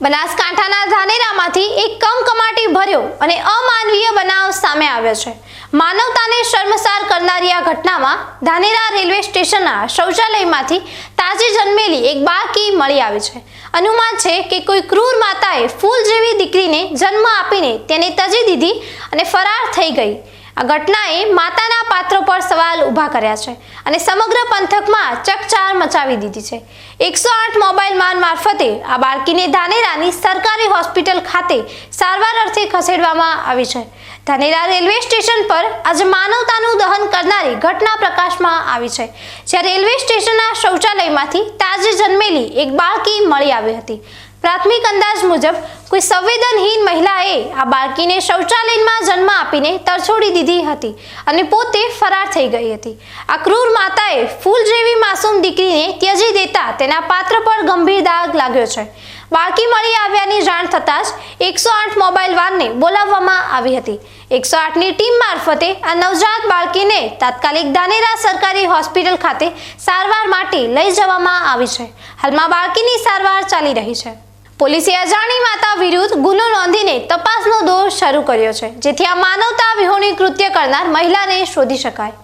બનાસકાંઠાના ધાનેરામાંથી એક કમકમાટી ભર્યો અને અમાનવીય બનાવ સામે આવ્યો છે. માનવતાને શર્મસાર કરનારી આ ઘટનામાં ધાનેરા રેલવે સ્ટેશનના શૌચાલયમાંથી તાજી જન્મેલી એક બાળકી મળી આવી છે. અનુમાન છે કે કોઈ ક્રૂર માતાએ ફૂલ જેવી દીકરીને જન્મ આપીને તેને તજી દીધી અને ફરાર થઈ ગઈ. આ ઘટનાએ માતાના પાત્રો પર સવાલ ઊભા કર્યા છે અને સમગ્ર પંથકમાં ચકચાર મચાવી દીધી છે. એકસો આઠ મોબાઈલ માન મારફતે આ બાળકીને ધાનેરાની સરકારી હોસ્પિટલ ખાતે સારવાર અર્થે ખસેડવામાં આવી છે. ધાનેરા રેલવે સ્ટેશન પર આજે માનવતાનું દહન કરનારી ઘટના પ્રકાશમાં આવી છે. જ્યાં રેલવે સ્ટેશનના શૌચાલયમાંથી તાજે જન્મેલી એક બાળકી મળી આવી હતી. પ્રાથમિક અંદાજ મુજબ, કોઈ સંવેદનહીન મહિલાએ આ બાળકીને શૌચાલયમાં જન્મ આપીને તરછોડી દીધી હતી અને પોતે ફરાર થઈ ગઈ હતી. આ ક્રૂર માતાએ ફૂલ જેવી માસૂમ દીકરીને ત્યજી દેતા તેના પાત્ર પર ગંભીર દાગ લાગ્યો છે. બાળકી મળી આવ્યાની જાણ થતાં જ એકસો આઠ મોબાઈલ વાનને બોલાવવામાં આવી હતી. એકસો આઠની ટીમ મારફતે આ નવજાત બાળકીને તાત્કાલિક દાનેરા સરકારી હોસ્પિટલ ખાતે સારવાર માટે લઈ જવામાં આવી છે. હાલમાં બાળકીની સારવાર ચાલી રહી છે. પોલીસે અજાણી માતા વિરુદ્ધ ગુનો નોંધીને તપાસનો દોર શરૂ કર્યો છે, જેથી આ માનવતા વિહોણી કૃત્ય કરનાર મહિલાને શોધી શકાય.